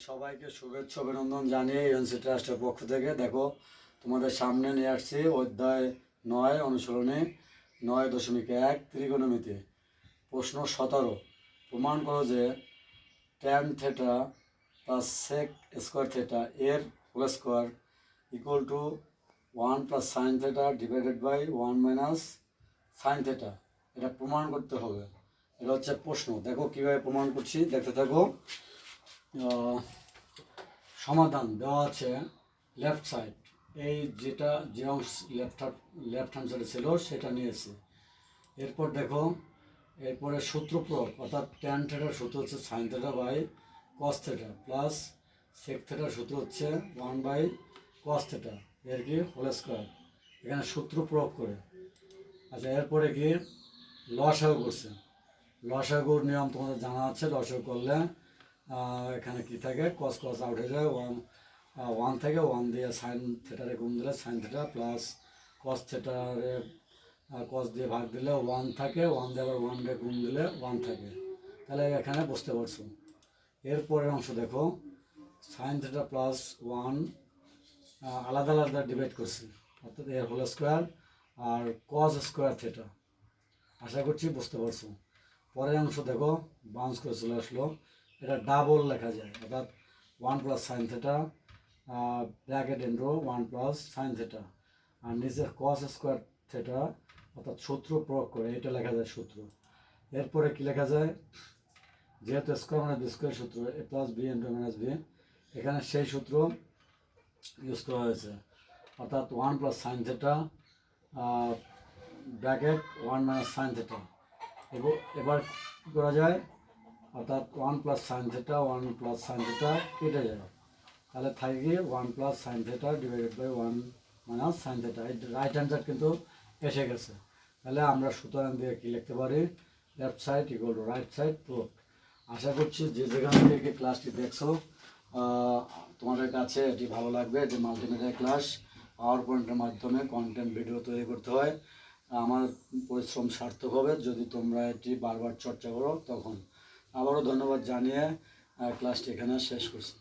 সবাইকে শুভেচ্ছা, অভিনন্দন জানিয়ে এনসি ট্রাস্টের পক্ষ থেকে। দেখো, তোমাদের সামনে নিয়ে আসছি অধ্যায় নয় অনুসরণে নয় দশমিক এক, ত্রিকোণমিতি। প্রশ্ন সতেরো। প্রমাণ করো যে tan theta plus sec square theta এর whole square equal to one plus sine theta divided by one minus sine theta এটা প্রমাণ করতে হবে। এটা হচ্ছে প্রশ্ন। দেখো কীভাবে প্রমাণ করছি। দেখতে থাকো। সমাধান দেওয়া আছে লেফট সাইড এই যেটা যে অংশ লেফট লেফট হ্যান্ড সাইডে ছিল, সেটা নিয়েছে। এরপর দেখো, এরপরে সূত্র প্রয়োগ অর্থাৎ ট্যান থেটার সূত্র হচ্ছে sine theta by cos theta plus sec থেটার সূত্র হচ্ছে ওয়ান বাই কস থেটা এর কি হোল স্কোয়ার এখানে সূত্র প্রয়োগ করে। আচ্ছা এরপরে কি লসাগু করছে। লসাগুর নিয়ম তোমাদের জানা আছে, লসাগু করলে এখানে কি থাকে? কস কস আউট হয়ে যায় ওয়ান ওয়ান থেকে ওয়ান দিয়ে সাইন থেটারে গুণ দিলে সাইন থেটা প্লাস কস থেটারে কস দিয়ে ভাগ দিলে ওয়ান থাকে ওয়ান দিয়ে আবার ওয়ান দিয়ে গুণ দিলে ওয়ান থাকে। তাহলে এখানে বুঝতে পারছ। এরপরের অংশ দেখো। সাইন থেটা প্লাস ওয়ান আলাদা আলাদা ডিভাইড করছি। অর্থাৎ এর হোল স্কোয়ার আর কস স্কোয়ার থেটা আশা করছি বুঝতে পারছ। পরের অংশ দেখো বাউন্স করে চলে আসলো। এটা ডাবল লেখা যায়, অর্থাৎ one plus sine theta bracket এন্ড্রো one plus sine theta আর নিচে কস স্কোয়ার থেটা অর্থাৎ সূত্র প্রয়োগ করে, এটা লেখা যায় সূত্র। এরপরে কি লেখা যায়? যেহেতু স্কোয়ার মানে স্কোয়ার সূত্র A plus B into minus B এখানে সেই সূত্র ইউজ করা হয়েছে। অর্থাৎ one plus sine theta bracket one minus sine theta এবার কী করা যায়? অর্থাৎ one plus sine theta one plus sine theta কেটে যাবে তাহলে থাকে গিয়ে one plus sine theta divided by one minus sine theta right answer কিন্তু এসে গেছে। তাহলে আমরা সুতরাং দিয়ে কী লিখতে পারি? Left side equal to right side proof আশা করছি যে যেখান থেকে ক্লাসটি দেখছ তোমাদের কাছে এটি ভালো লাগবে যে মাল্টিমিডিয়া ক্লাস পাওয়ার পয়েন্টের মাধ্যমে কন্টেন্ট ভিডিও তৈরি করতে হয়। আমার পরিশ্রম সার্থক হবে। যদি তোমরা এটি বারবার চর্চা করো, তখন আবারও ধন্যবাদ জানিয়ে ক্লাসটি এখানে শেষ করছি।